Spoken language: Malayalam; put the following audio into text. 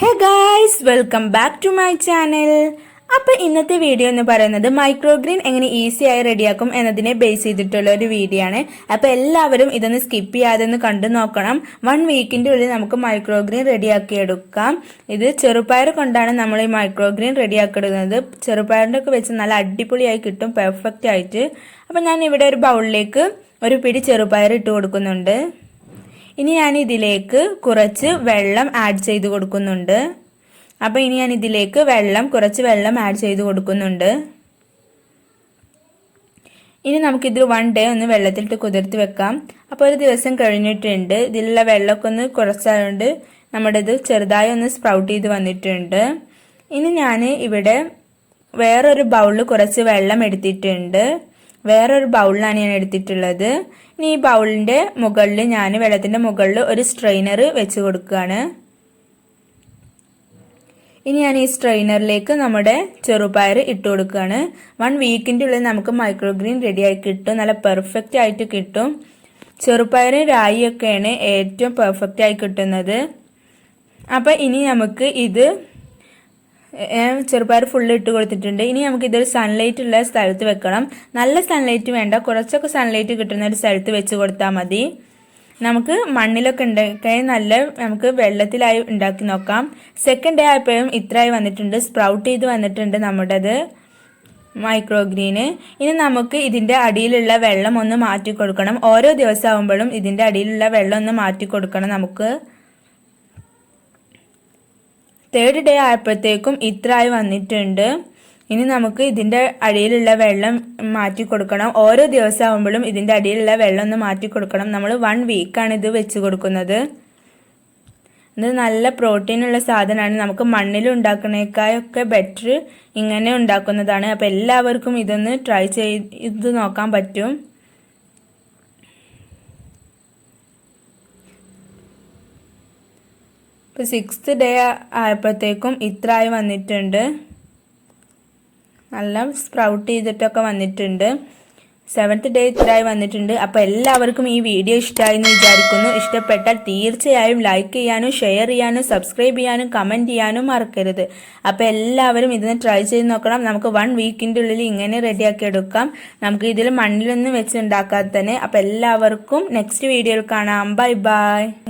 Hey guys welcome back to my channel അപ്പോൾ ഇന്നത്തെ വീഡിയോ എന്ന് പറയുന്നത് മൈക്രോഗ്രീൻ എങ്ങനെ ഈസി ആയി റെഡിയാക്കും എന്നതിനെ ബേസ് ചെയ്തിട്ടുള്ള ഒരു വീഡിയോ ആണ്. അപ്പോൾ എല്ലാവരും ഇതൊന്ന് സ്കിപ്പ് ചെയ്യാതെ ഒന്ന് കണ്ടു നോക്കണം. വൺ വീക്കിന്റെ ഉള്ളിൽ നമുക്ക് മൈക്രോഗ്രീൻ റെഡിയാക്കി എടുക്കാം. ഇത് ചെറുപയർ കൊണ്ടാണ് നമ്മൾ ഈ മൈക്രോഗ്രീൻ റെഡിയാക്കി എടുക്കുന്നത് ചെറുപയറിന്റെ ഒക്കെ വെച്ച് നല്ല അടിപൊളിയായി കിട്ടും പെർഫെക്റ്റ് ആയിട്ട്. അപ്പോൾ ഞാൻ ഇവിടെ ഒരു ബൗളിലേക്ക് ഒരു പിടി ചെറുപയർ ഇട്ട് കൊടുക്കുന്നുണ്ട്. ഇനി ഞാൻ ഇതിലേക്ക് കുറച്ച് വെള്ളം ആഡ് ചെയ്ത് കൊടുക്കുന്നുണ്ട്. അപ്പോൾ ഇനി ഞാൻ ഇതിലേക്ക് വെള്ളം കുറച്ച് വെള്ളം ആഡ് ചെയ്ത് കൊടുക്കുന്നുണ്ട്. ഇനി നമുക്കിത് വൺ ഡേ ഒന്ന് വെള്ളത്തിലിട്ട് കുതിർത്ത് വെക്കാം. അപ്പോൾ ഒരു ദിവസം കഴിഞ്ഞിട്ടുണ്ട്. ഇതിലുള്ള വെള്ളമൊക്കെ ഒന്ന് കുറച്ചായതുകൊണ്ട് നമ്മുടെ ഇത് ചെറുതായി ഒന്ന് സ്പ്രൗട്ട് ചെയ്ത് വന്നിട്ടുണ്ട്. ഇനി ഞാൻ ഇവിടെ വേറൊരു ബൗളിൽ കുറച്ച് വെള്ളം എടുത്തിട്ടുണ്ട്. വേറൊരു ബൗളിലാണ് ഞാൻ എടുത്തിട്ടുള്ളത്. ഇനി ഈ ബൗളിന്റെ മുകളിൽ ഞാൻ വെള്ളത്തിന്റെ മുകളിൽ ഒരു സ്ട്രെയിനർ വെച്ച് കൊടുക്കുകയാണ്. ഇനി ഞാൻ ഈ സ്ട്രെയിനറിലേക്ക് നമ്മുടെ ചെറുപയർ ഇട്ട് കൊടുക്കുകയാണ്. വൺ വീക്കിന്റെ ഉള്ളിൽ നമുക്ക് മൈക്രോഗ്രീൻ റെഡിയായി കിട്ടും. നല്ല പെർഫെക്റ്റ് ആയിട്ട് കിട്ടും. ചെറുപയറും രായിയൊക്കെയാണ് ഏറ്റവും പെർഫെക്റ്റ് ആയി കിട്ടുന്നത്. അപ്പം ഇനി നമുക്ക് ഇത് ചെറുപയർ ഫുള്ള് ഇട്ട് കൊടുത്തിട്ടുണ്ട്. ഇനി നമുക്ക് ഇതൊരു സൺലൈറ്റ് ഉള്ള സ്ഥലത്ത് വെക്കണം. നല്ല സൺലൈറ്റ് വേണ്ട. കുറച്ചൊക്കെ സൺലൈറ്റ് കിട്ടുന്ന ഒരു സ്ഥലത്ത് വെച്ച് കൊടുത്താൽ മതി. നമുക്ക് മണ്ണിലൊക്കെ ഉണ്ടാക്കി നല്ല നമുക്ക് വെള്ളത്തിലായി ഉണ്ടാക്കി നോക്കാം. സെക്കൻഡ് ഡേ ആയപ്പോഴും ഇത്രയായി വന്നിട്ടുണ്ട്. സ്പ്രൗട്ട് ചെയ്ത് വന്നിട്ടുണ്ട് നമ്മുടേത് മൈക്രോഗ്രീന് ഇനി നമുക്ക് ഇതിന്റെ അടിയിലുള്ള വെള്ളം ഒന്ന് മാറ്റി കൊടുക്കണം. ഓരോ ദിവസം ആകുമ്പോഴും ഇതിന്റെ അടിയിലുള്ള വെള്ളം ഒന്ന് മാറ്റി കൊടുക്കണം നമുക്ക്. തേർഡ് ഡേ ആയപ്പോഴത്തേക്കും ഇത്രയായി വന്നിട്ടുണ്ട്. ഇനി നമുക്ക് ഇതിന്റെ അടിയിലുള്ള വെള്ളം മാറ്റി കൊടുക്കണം. ഓരോ ദിവസം ആകുമ്പോഴും ഇതിന്റെ അടിയിലുള്ള വെള്ളം ഒന്ന് മാറ്റി കൊടുക്കണം. നമ്മൾ വൺ വീക്കാണ് ഇത് വെച്ച് കൊടുക്കുന്നത്. ഇത് നല്ല പ്രോട്ടീനുള്ള സാധനമാണ്. നമുക്ക് മണ്ണിൽ ഉണ്ടാക്കുന്നേക്കായൊക്കെ ബെറ്റർ ഇങ്ങനെ ഉണ്ടാക്കുന്നതാണ്. അപ്പോൾ എല്ലാവർക്കും ഇതൊന്ന് ട്രൈ ചെയ്ത് നോക്കാൻ പറ്റും. ഇപ്പോൾ സിക്സ്ത് ഡേ ആയപ്പോഴത്തേക്കും ഇത്രയായി വന്നിട്ടുണ്ട്. നല്ല സ്പ്രൗട്ട് ചെയ്തിട്ടൊക്കെ വന്നിട്ടുണ്ട്. സെവൻത്ത് ഡേ ഇത്രയായി വന്നിട്ടുണ്ട്. അപ്പോൾ എല്ലാവർക്കും ഈ വീഡിയോ ഇഷ്ടമായി എന്ന് വിചാരിക്കുന്നു. ഇഷ്ടപ്പെട്ടാൽ തീർച്ചയായും ലൈക്ക് ചെയ്യാനും ഷെയർ ചെയ്യാനും സബ്സ്ക്രൈബ് ചെയ്യാനും കമന്റ് ചെയ്യാനും മറക്കരുത്. അപ്പോൾ എല്ലാവരും ഇതിന് ട്രൈ ചെയ്ത് നോക്കണം. നമുക്ക് വൺ വീക്കിന്റെ ഉള്ളിൽ ഇങ്ങനെ റെഡിയാക്കി എടുക്കാം. നമുക്ക് ഇതിൽ മണ്ണിലൊന്നും വെച്ച് ഉണ്ടാക്കാതെ തന്നെ. അപ്പോൾ എല്ലാവർക്കും നെക്സ്റ്റ് വീഡിയോയിൽ കാണാം. Bye bye